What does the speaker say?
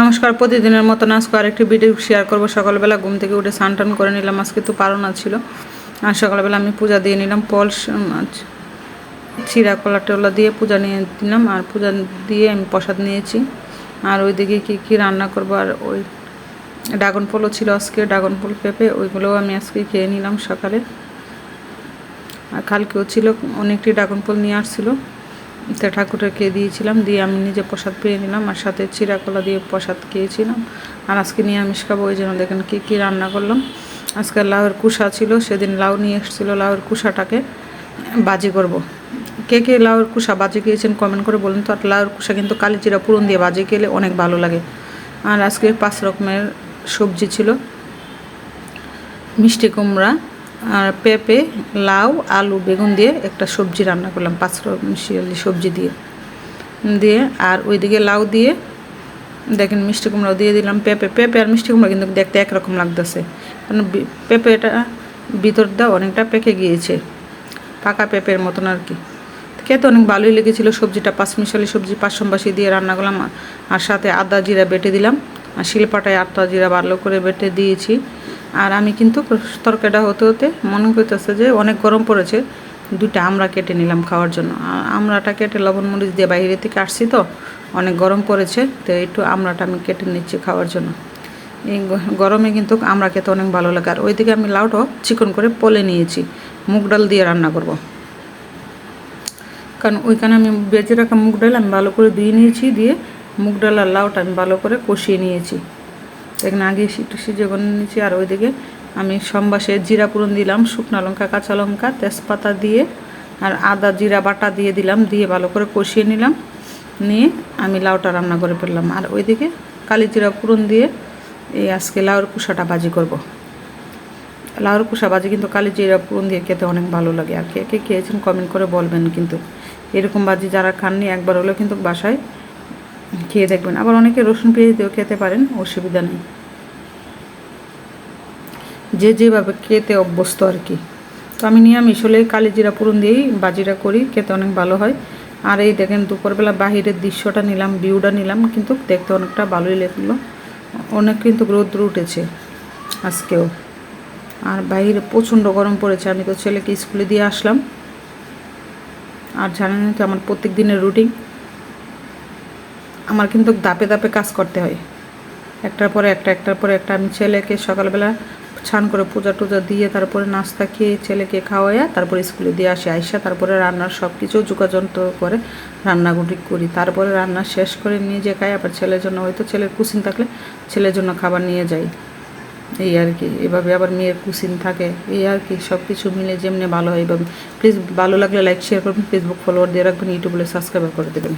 নমস্কার, প্রতিদিনের মতন আজকে আরেকটি ভিডিও শেয়ার করব। সকালবেলা ঘুম থেকে উঠে স্নান টান করে নিলাম, আজকে তো পারনা ছিল। আর সকালবেলা আমি পূজা দিয়ে নিলাম, পলস চিরা কলা টলা দিয়ে পূজা নিয়ে দিলাম আর পূজা দিয়ে আমি প্রসাদ নিয়েছি। আর ওইদিকে কী কী রান্না করব, আর ওই ড্রাগন ফলও ছিল আজকে, ড্রাগন ফল পেঁপে, ওইগুলোও আমি আজকে খেয়ে নিলাম সকালে। আর কালকেও ছিল, অনেকটি ড্রাগন ফল নিয়ে আসছিল। তো ঠাকুরকে দিয়েছিলাম, দিয়ে আমি নিজে প্রসাদ পেয়ে নিলাম আর সাথে চিরাকলা দিয়ে প্রসাদ খেয়েছিলাম। আর আজকে নিরামিষ খাব, ওই জন্য দেখেন কী কী রান্না করলাম। আজকে লাউয়ের কুষা ছিল, সেদিন লাউ নিয়ে এসেছিল লাউয়ের কুষাটাকে বাজি করব। কে কে লাউয়ের কুষা বাজি খেয়েছেন কমেন্ট করে বলুন তো, আর লাউয়ের কুষা কিন্তু কালি জিরা পুরন দিয়ে বাজি খেলে অনেক ভালো লাগে। আর আজকে পাঁচ রকমের সবজি ছিল, মিষ্টি কুমড়া আর পেঁপে, লাউ, আলু, বেগুন দিয়ে একটা সবজি রান্না করলাম পাঁচ মিশিয়ালি সবজি দিয়ে। দিয়ে আর ওইদিকে লাউ দিয়ে, দেখেন মিষ্টি কুমড়াও দিয়ে দিলাম, পেঁপে পেঁপে আর মিষ্টি কুমড়া কিন্তু দেখতে একরকম লাগতেছে। কারণ পেঁপেটা ভিতরটা অনেকটা পেকে গিয়েছে, পাকা পেঁপের মতন আর কি। খেতে অনেক ভালোই লেগেছিলো, সবজিটা পাঁচ মিশালি সবজি পাঁচশোম্বাসি দিয়ে রান্না করলাম, আর সাথে আদা জিরা বেটে দিলাম, আর শিলপাটায় আদা জিরা ভালো করে বেটে দিয়েছি। আর আমি কিন্তু তরকারিটা হতে হতে মনে করতেছে যে অনেক গরম পড়েছে, দুইটা আমরা কেটে নিলাম খাওয়ার জন্য। আর আমড়াটা কেটে লবণ মরিচ দিয়ে বাইরে থেকে আসছি তো, অনেক গরম পড়েছে, তো একটু আমড়াটা আমি কেটে নিচ্ছি খাওয়ার জন্য। এই গরমে কিন্তু আমরা খেতে অনেক ভালো লাগে। আর ওইদিকে আমি লাউটাও চিকন করে পলে নিয়েছি, মুগ ডাল দিয়ে রান্না করব। কারণ ওইখানে আমি বেজে রাখা মুগ ডাল আমি ভালো করে ধুয়ে নিয়েছি, দিয়ে মুগ ডাল আর লাউটা আমি ভালো করে কষিয়ে নিয়েছি। এখানে আগে একটু সিজে করে নিয়েছি, আর ওইদিকে আমি সম্বাসে জিরা পুরন দিলাম, শুকনো লঙ্কা, কাঁচা লঙ্কা, তেজপাতা দিয়ে, আর আদা জিরা বাটা দিয়ে দিলাম, দিয়ে ভালো করে কষিয়ে নিলাম, নিয়ে আমি লাউটা রান্না করে ফেললাম। আর ওইদিকে কালি জিরা পুরন দিয়ে এই আজকে লাউর কুষাটা বাজি করব। লাউর কুষা বাজি কিন্তু কালি জিরা পুরন দিয়ে খেতে অনেক ভালো লাগে। আর কে কে খেয়েছেন কমেন্ট করে বলবেন কিন্তু। এরকম বাজি যারা খাননি, একবার হলেও কিন্তু বাসায় খেয়ে দেখবেন। আবার অনেকে রসুন পেঁয়াজ দিয়েও খেতে পারেন, অসুবিধা নেই। যে যেভাবে খেতে অভ্যস্ত আর কি। তো আমি নিরামিষ হলে কালি জিরা পুরন দিয়েই বাজিরা করি, খেতে অনেক ভালো হয়। আর এই দেখেন, দুপুরবেলা বাহিরের দৃশ্যটা নিলাম ভিউটা নিলাম, কিন্তু দেখতে অনেকটা ভালোই লাগল। অনেক কিন্তু রৌদ্র উঠেছে আজকেও। আর বাইরে প্রচণ্ড গরম পড়েছে। আমি তো ছেলেকে স্কুলে দিয়ে আসলাম। আর জানেন তো আমার প্রত্যেক দিনের রুটিন আমার কিন্তু দাপে দাপে কাজ করতে হয়। একটার পরে একটা, একটার পরে একটা। আমি ছেলেকে সকালবেলা ছান করে পূজা টুজা দিয়ে, তারপরে নাস্তা খেয়ে ছেলেকে খাওয়াইয়া, তারপরে স্কুলে দিয়ে আসি, আইসা তারপরে রান্নার সব কিছু যোগাযন্ত্র করে রান্নাগুটি করি। তারপরে রান্না শেষ করে নিয়ে যে খাই, আবার ছেলের জন্য হয়তো ছেলের কুসিন থাকলে ছেলের জন্য খাবার নিয়ে যাই। এই আর কি, এভাবে আবার মেয়ের কুসিন থাকে। এই আর কি সব কিছু মিলে যেমনি ভালো হয় এইভাবে প্লিজ ভালো লাগলে লাইক শেয়ার করবেন ফেসবুক ফলোয়ার দিয়ে রাখবেন ইউটিউবে সাবস্ক্রাইব করে দেবেন।